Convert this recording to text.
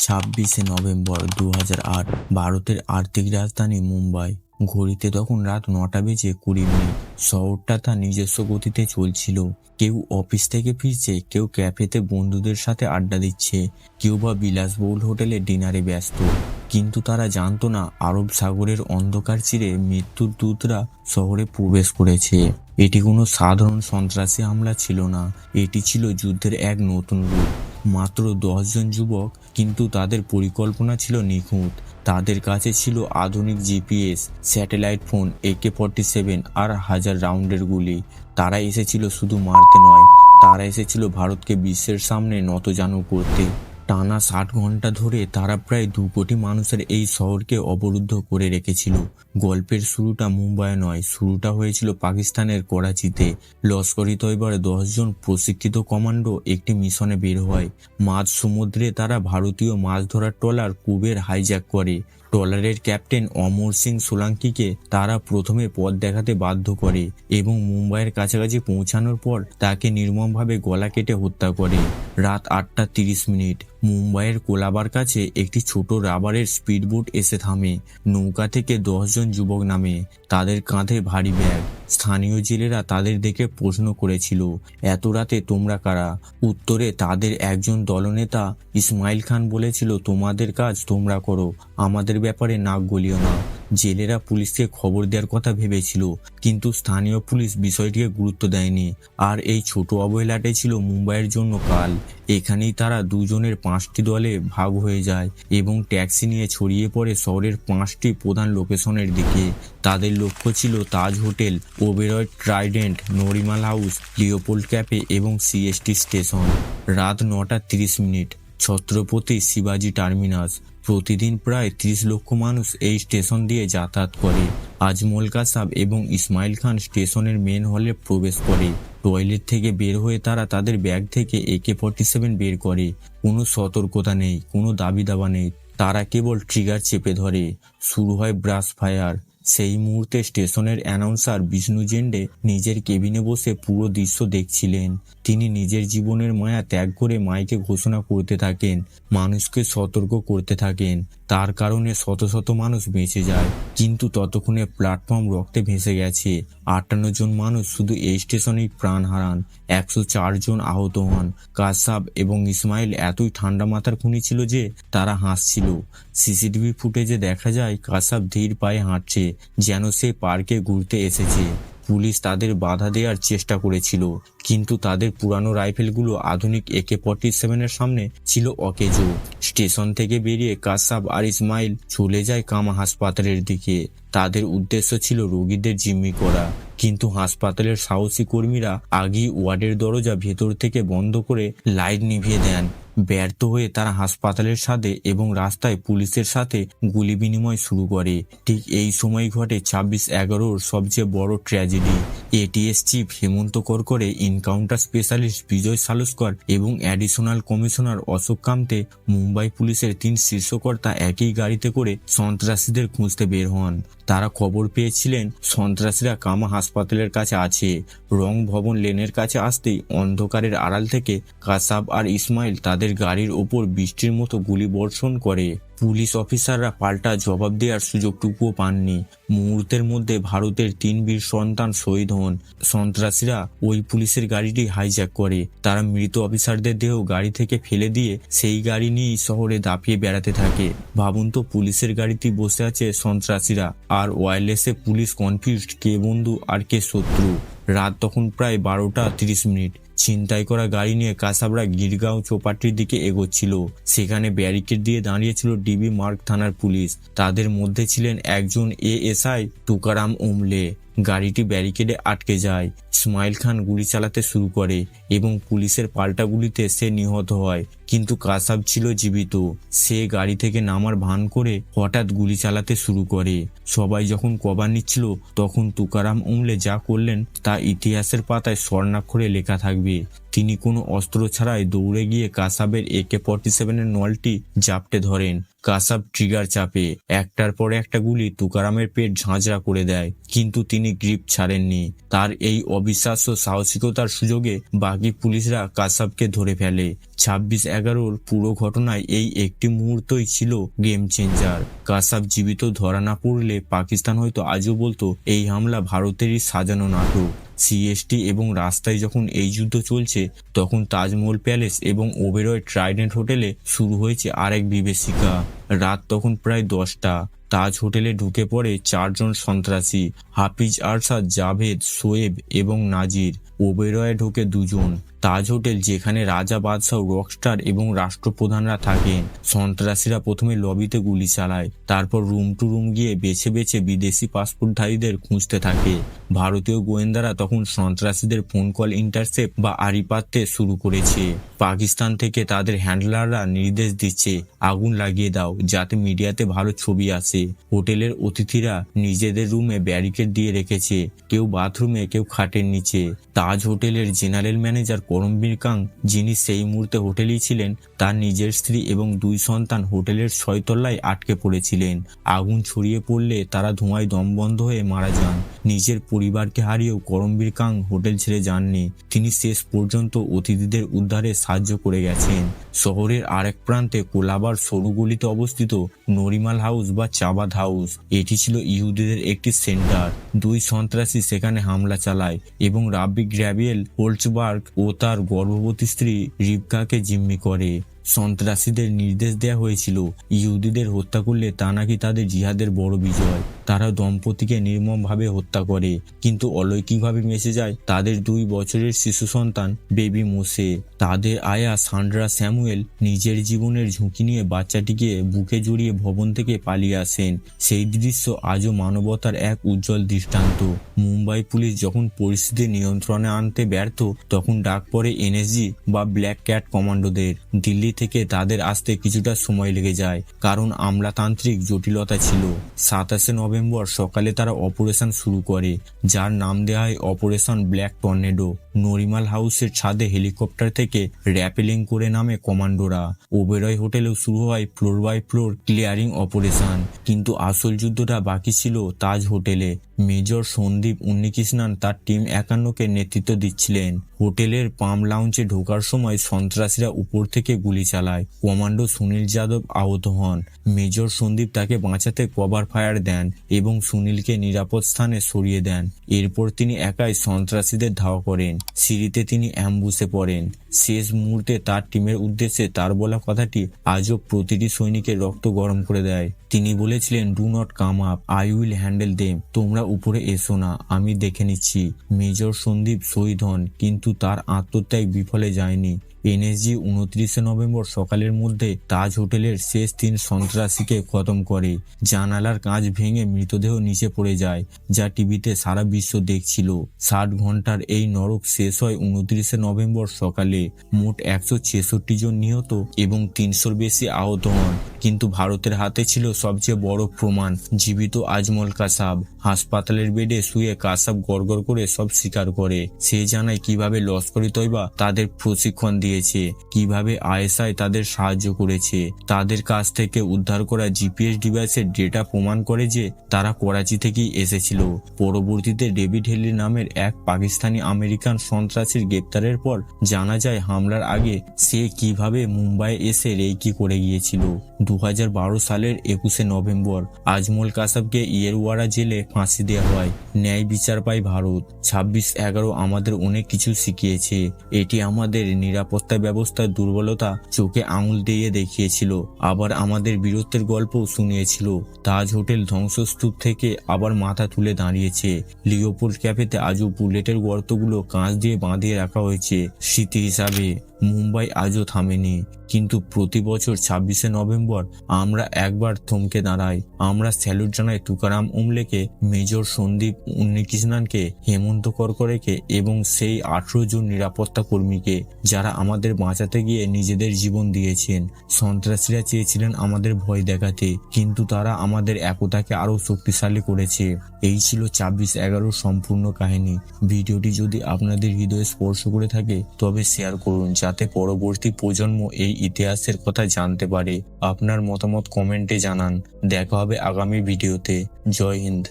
ছাব্বিশে নভেম্বর দু আট, ভারতের আর্থিক রাজধানী মুম্বাই। ঘড়িতে তখন রাত নটা বেজে কুড়ি মিনিট। শহরটা তার নিজস্ব গতিতে চলছিল। কেউ অফিস থেকে ফিরছে, কেউ ক্যাফেতে বন্ধুদের সাথে আড্ডা দিচ্ছে, কেউ বা বিলাসবহুল হোটেলে ডিনারে ব্যস্ত। কিন্তু তারা জানতো না, আরব সাগরের অন্ধকার চিরে মৃত্যুর দূতরা শহরে প্রবেশ করেছে। এটি কোনো সাধারণ সন্ত্রাসী হামলা ছিল না, এটি ছিল যুদ্ধের এক নতুন রূপ। মাত্র দশজন যুবক, কিন্তু তাদের পরিকল্পনা ছিল নিখুঁত। তাদের কাছে ছিল আধুনিক GPS, satellite phone AK forty seven আর হাজার রাউন্ডের গুলি। তারা এসেছিল শুধু মারতে নয়, তারা এসেছিল ভারতকে বিশ্বের সামনে নতজানু করতে। টানা ষাট ঘণ্টা ধরে তারা প্রায় দু কোটি মানুষের এই শহরকে অবরুদ্ধ করে রেখেছিল। গল্পের শুরুটা মুম্বাই নয়, শুরুটা হয়েছিল পাকিস্তানের করাচিতে। লস্করি তৈবার দশজন প্রশিক্ষিত কমান্ডো একটি মিশনে বের হয়। মাঝ সমুদ্রে তারা ভারতীয় মাছ ধরার ট্রলার কুবের হাইজ্যাক করে। ট্রলারের ক্যাপ্টেন অমর সিং সোলাঙ্কিকে তারা প্রথমে পথ দেখাতে বাধ্য করে এবং মুম্বাইয়ের কাছাকাছি পৌঁছানোর পর তাকে নির্মমভাবে গলা কেটে হত্যা করে। রাত আটটা তিরিশ মিনিট। মুম্বাইয়ের কোলাবার কাছে একটি ছোট রাবারের স্পিডবোট এসে থামে। নৌকা থেকে দশজন যুবক নামে। তাদের কাঁধে ভারী ব্যাগ। স্থানীয় জেলেরা তাদের দেখে প্রশ্ন করেছিল, এত রাতে তোমরা কারা? উত্তরে, তাদের একজন দলনেতা ইসমাইল খান বলেছিল, তোমাদের কাজ তোমরা করো, আমাদের ব্যাপারে নাক গলিও না জেলেরা পুলিশকে খবর দেওয়ার কথা ভেবেছিল, কিন্তু স্থানীয় পুলিশ বিষয়টিকে গুরুত্ব দেয়নি। আর এই ছোট অবহেলাটাই ছিল মুম্বাইয়ের জন্য কাল। এখানেই তারা দুজনের পাঁচটি দলে ভাগ হয়ে যায় এবং ট্যাক্সি নিয়ে ছড়িয়ে পড়ে শহরের পাঁচটি প্রধান লোকেশনের দিকে। তাদের লক্ষ্য ছিল Taj hotel, Oberoi Trident, Nariman house, Leopold cafe এবং সিএসটি স্টেশন। রাত নটা তিরিশ মিনিট। ছত্রপতি শিবাজি টার্মিনাস। প্রতিদিন প্রায় ত্রিশ লক্ষ মানুষ এই স্টেশন দিয়ে যাতায়াত করে। আজমল কাসাব এবং ইসমাইল খান স্টেশনের মেন হলে প্রবেশ করে। টয়লেট থেকে বের হয়ে তারা তাদের ব্যাগ থেকে একে ফর্টি সেভেন বের করে। কোনো সতর্কতা নেই, কোনো দাবি দাবা নেই। তারা কেবল ট্রিগার চেপে ধরে। শুরু হয় ব্রাশ ফায়ার সেই মুহূর্তে স্টেশনের অ্যানাউন্সার বিষ্ণু জেন্ডে নিজের কেবিনে বসে পুরো দৃশ্য দেখছিলেন। তিনি নিজের জীবনের মায়া ত্যাগ করে মাইকে ঘোষণা করতে থাকেন, মানুষকে সতর্ক করতে থাকেন। তার কারণে শত শত মানুষ বেঁচে যায়। কিন্তু ততক্ষণে প্ল্যাটফর্ম রক্তে ভেসে গেছে। আটান্ন জন মানুষ শুধু এই স্টেশনেই প্রাণ হারান। একশো চার জন আহত হন। কাসাব এবং ইসমাইল এতই ঠান্ডা মাথার খুনি ছিল যে তারা হাসছিল। সিসিটিভি ফুটেজে দেখা যায়, কাসাব ধীর পায়ে হাঁটছে, যেন সে পার্কে ঘুরতে এসেছে। পুলিশ তাদের বাধা দেওয়ার চেষ্টা করেছিল, কিন্তু তাদের পুরানো রাইফেলগুলো আধুনিক একে ফর্টি সেভেনের সামনে ছিল অকেজো। স্টেশন থেকে বেরিয়ে কাসাব আর ইসমাইল চলে যায় কামা হাসপাতালের দিকে। তাদের উদ্দেশ্য ছিল রোগীদের জিম্মি করা, কিন্তু হাসপাতালের সাহসী কর্মীরা আগেই ওয়ার্ডের দরজা ভেতর থেকে বন্ধ করে লাইট নিভিয়ে দেন। ব্যর্থ হয়ে তারা হাসপাতালের সাথে এবং রাস্তায় পুলিশের সাথে গুলি বিনিময় শুরু করে। ঠিক এই সময় ঘটে ছাব্বিশ এগারোর সবচেয়ে বড় tragedy. ATS chief Hemant Karkare encounter specialist Vijay Salaskar এবং অ্যাডিশনাল কমিশনার অশোক কামতে মুম্বাই পুলিশের তিন শীর্ষকর্তা একই গাড়িতে করে সন্ত্রাসীদের খুঁজতে বের হন। তারা খবর পেয়েছিলেন, সন্ত্রাসীরা কামা হাসপাতালের কাছে আছে। রং ভবন লেনের কাছে আসতেই অন্ধকারের আড়াল থেকে কাসাব আর ইসমাইল তাদের গাড়ির ওপর বৃষ্টির মতো গুলি বর্ষণ করে। পুলিশ অফিসাররা পাল্টা জবাব দেওয়ার সুযোগটুকুও পাননি। মুহূর্তের মধ্যে ভারতের তিন বীর সন্তান শহীদ হন। সন্ত্রাসীরা ওই পুলিশের গাড়িটি হাইজ্যাক করে। তারা মৃত অফিসারদের দেহ গাড়ি থেকে ফেলে দিয়ে সেই গাড়ি নিয়েই শহরে দাপিয়ে বেড়াতে থাকে। ভাবুন তো পুলিশের গাড়িতে বসে আছে সন্ত্রাসীরা। আর ওয়্যারলেসে পুলিশ কনফিউজড কে বন্ধু আর কে শত্রু? রাত তখন প্রায় বারোটা তিরিশ মিনিট। ছিনতাই করা গাড়ি নিয়ে কাসাবরা গিরগাঁও চৌপাটির দিকে এগোচ্ছিল। সেখানে ব্যারিকেড দিয়ে দাঁড়িয়েছিল ডিবি মার্ক থানার পুলিশ। তাদের মধ্যে ছিলেন একজন এএসআই টুকারাম ওমলে গাড়িটি ব্যারিকেডে আটকে যায়। ইসমাইল খান গুলি চালাতে শুরু করে এবং পুলিশের পাল্টা গুলিতে সে নিহত হয়। কিন্তু কাসাব ছিল জীবিত। সে গাড়ি থেকে নামার ভান করে হঠাৎ গুলি চালাতে শুরু করে। সবাই যখন কবার নিচ্ছিল, তখন তুকারাম উমলে যা করলেন তা ইতিহাসের পাতায় স্বর্ণাক্ষরে লেখা থাকবে। তিনি কোনো অস্ত্র ছাড়াই দৌড়ে গিয়ে কাসাবের একে ফর্টি সেভেনের নলটি জাপটে ধরেন। কাসাব ট্রিগার চাপে। একটার পর একটা গুলি তুকারামের পেট ঝাঁঝরা করে দেয়, কিন্তু তিনি গ্রিপ ছাড়েননি। তার এই অবিশ্বাস্য সাহসিকতার সুযোগে বাকি পুলিশরা কাসাবকে ধরে ফেলে। ছাব্বিশ এগারোর পুরো ঘটনায় এই একটি মুহূর্তই ছিল গেম চেঞ্জার কাসাব জীবিত ধরা না পড়লে পাকিস্তান হয়তো আজও বলতো, এই হামলা ভারতেরই সাজানো নাটক। সিএসটি এবং রাস্তায় যখন এই যুদ্ধ চলছে, তখন তাজমহল প্যালেস এবং ওবেরয় ট্রাইডেন্ট হোটেলে শুরু হয়েছে আরেক বিবেশিকা রাত তখন প্রায় দশটা। তাজ হোটেলে ঢুকে পড়ে চারজন সন্ত্রাসী, হাফিজ আরশাদ, জাভেদ, সোয়েব এবং নাজির। ওবেরয়ে ঢুকে দুজন। তাজ হোটেল যেখানে রাজা বাদশাহ রকস্টার এবং রাষ্ট্রপ্রধানরা থাকেন। সন্ত্রাসীরা প্রথমে লবিতে গুলি চালায়, তারপর রুম টু রুম গিয়ে বেছে বেছে বিদেশি পাসপোর্টধারীদের খুঁজতে থাকে। ভারতীয় গোয়েন্দারা তখন সন্ত্রাসীদের ফোন কল ইন্টারসেপ্ট বা আড়িপাততে শুরু করেছে। পাকিস্তান থেকে তাদের হ্যান্ডলাররা নির্দেশ দিচ্ছে, আগুন লাগিয়ে দাও, যাতে মিডিয়াতে ভালো ছবি আসে। হোটেলের অতিথিরা নিজেদের রুমে ব্যারিকেড দিয়ে রেখেছে, কেউ বাথরুমে কেউ খাটের নিচে। তাজ হোটেলের জেনারেল ম্যানেজার করমবীর কাং যিনি সেই মুহূর্তে হোটেলেই ছিলেন, তার নিজের স্ত্রী এবং দুই সন্তান হোটেলের ছয়তলায় আটকে পড়েছিলেন। আগুন ছড়িয়ে পড়লে তারা ধোঁয়ায় দম বন্ধ হয়ে মারা যান। নিজের পরিবারকে হারিয়েও করমবীর কাং হোটেল ছেড়ে যাননি। তিনি শেষ পর্যন্ত অতিথিদের উদ্ধারে সাহায্য করে গেছেন। শহরের আরেক প্রান্তে কোলাবার সরু গলিতে অবস্থিত নরিমাল হাউস বা চাবাদ হাউস। এটি ছিল ইহুদিদের একটি সেন্টার। দুই সন্ত্রাসী সেখানে হামলা চালায় এবং রাব্বি গ্র্যাবিয়েল হোলচবার্গ ও তার গর্ভবতী স্ত্রী রিবকাকে জিম্মি করে। সন্ত্রাসীদের নির্দেশ দেওয়া হয়েছিল। ইহুদিদের হত্যা করলে তা নাকি তাদের জিহাদের বড় বিজয়। তারা দম্পতিকে নির্মমভাবে হত্যা করে, কিন্তু অলৌকিকভাবে মেসে যায় তাদের দুই বছরের শিশু সন্তান বেবি মোসে। তাদের আয়া সান্ড্রা স্যামুয়েল নিজের জীবনের ঝুঁকি নিয়ে বাচ্চাটিকে বুকে জড়িয়ে ভবন থেকে পালিয়ে আসেন। সেই দৃশ্য আজও মানবতার এক উজ্জ্বল দৃষ্টান্ত। মুম্বাই পুলিশ যখন পরিস্থিতি নিয়ন্ত্রণে আনতে ব্যর্থ, তখন ডাক পড়ে এনএসজি বা ব্ল্যাক ক্যাট কমান্ডোদের। দিল্লি থেকে তাদের আসতে কিছুটা সময় লেগে যায়, কারণ আমলাতান্ত্রিক জটিলতা ছিল। সাতাশে নভেম্বর সকালে তারা অপারেশন শুরু করে, যার নাম দেওয়া হয় অপারেশন ব্ল্যাক টর্নেডো। নরিমাল হাউসের ছাদে হেলিকপ্টার থেকে র্যাপেলিং করে নামে কমান্ডোরা। ওবেরয় হোটেলেও শুরু হয় floor by floor clearing operation. কিন্তু আসল যুদ্ধটা বাকি ছিল তাজ হোটেলে। মেজর সন্দীপ উন্নিকৃষ্ণান তার টিম একান্নকে নেতৃত্ব দিচ্ছিলেন। হোটেলের পাম লাউঞ্জে ঢোকার সময় সন্ত্রাসীরা উপর থেকে গুলি চালায়। কমান্ডো সুনীল যাদব আহত হন। মেজর সন্দীপ তাকে বাঁচাতে কভার ফায়ার দেন এবং সুনীলকে নিরাপদ স্থানে সরিয়ে দেন। এরপর তিনি একাই সন্ত্রাসীদের ধাওয়া করেন। সিঁড়িতে তিনি অ্যাম্বুসে পড়েন। শেষ মুহূর্তে তার টিমের উদ্দেশ্যে তার বলা কথাটি আজও প্রতিটি সৈনিকের রক্ত গরম করে দেয়। তিনি বলেছিলেন do not come up I will handle them তোমরা উপরে এসো না। আমি দেখে নিচ্ছি। মেজর সন্দীপ শহীদ হন, কিন্তু তার আত্মত্যাগ বিফলে যায়নি। এনএসজি উনত্রিশে নভেম্বর সকালের মধ্যে তাজ হোটেলের শেষ তিন সন্ত্রাসীকে খতম করে। জানালার কাঁচ ভেঙে মৃতদেহ নিচে পড়ে যায়, যা টিভিতে সারা বিশ্ব দেখছিল। ষাট ঘণ্টার এই নরক শেষ হয় উনত্রিশে নভেম্বর সকালে। মোট একশো ছেষট্টি জন নিহত এবং তিনশোর বেশি আহত হন। কিন্তু ভারতের হাতে ছিল সবচেয়ে বড় প্রমাণ, জীবিত আজমল কাসাব। হাসপাতালের বেডে শুয়ে কাসাব গড়গড় করে সব স্বীকার করে। সে জানায় কীভাবে লস্করি তৈবা তাদের প্রশিক্ষণ দিয়েছে। কীভাবে আইএসআই তাদের সাহায্য করেছে? তাদের কাছ থেকে উদ্ধার করা জিপিএস ডিভাইসের ডেটা প্রমাণ করে যে তারা করাচি থেকেই এসেছিল। পরবর্তীতে ডেভিড হেলি নামের এক পাকিস্তানি আমেরিকান সন্ত্রাসীর গ্রেপ্তারের পর জানা যায় হামলার আগে সে কীভাবে মুম্বাই এসে রেকি করে গিয়েছিল। দু হাজার বারো সালের একুশে নভেম্বর, আজমল কাসাবকে ইয়েরওয়ারা জেলে ফাঁসি দেওয়া হয়। ন্যায় বিচার পায় ভারত। ছাব্বিশ এগারো আমাদের অনেক কিছু শিখিয়েছে। এটি আমাদের নিরাপত্তা ব্যবস্থার দুর্বলতা চোখে আঙুল দিয়ে দেখিয়েছিল, আবার আমাদের বীরত্বের গল্প শুনিয়েছিল। তাজ হোটেল ধ্বংসস্তূপ থেকে আবার মাথা তুলে দাঁড়িয়েছে। লিওপোল্ড ক্যাফেতে আজও বুলেটের গর্তগুলো কাঁচ দিয়ে বাঁধিয়ে রাখা হয়েছে, স্মৃতি হিসাবে। মুম্বাই আজও থামেনি। কিন্তু প্রতি বছর ছাব্বিশে নভেম্বর আমরা একবার থমকে দাঁড়াই। আমরা স্যালুট জানাই তুকারাম উমলেকে, মেজর সন্দীপ উন্নিকৃষ্ণানকে, হেমন্ত করকরেকে এবং সেই আঠেরো জন নিরাপত্তা কর্মীকে যারা আমাদের বাঁচাতে গিয়ে নিজেদের জীবন দিয়েছেন। সন্ত্রাসীরা চেয়েছিলেন আমাদের ভয় দেখাতে, কিন্তু তারা আমাদের একতাকে আরও শক্তিশালী করেছে। এই ছিল ছাব্বিশ এগারো সম্পূর্ণ কাহিনী। ভিডিওটি যদি আপনাদের হৃদয়ে স্পর্শ করে থাকে, তবে শেয়ার করুন। যাতে পরবর্তী প্রজন্ম এই ইতিহাসের কথা জানতে পারে। আপনার মতামত কমেন্টে জানান। দেখা হবে আগামী ভিডিওতে। জয় হিন্দ।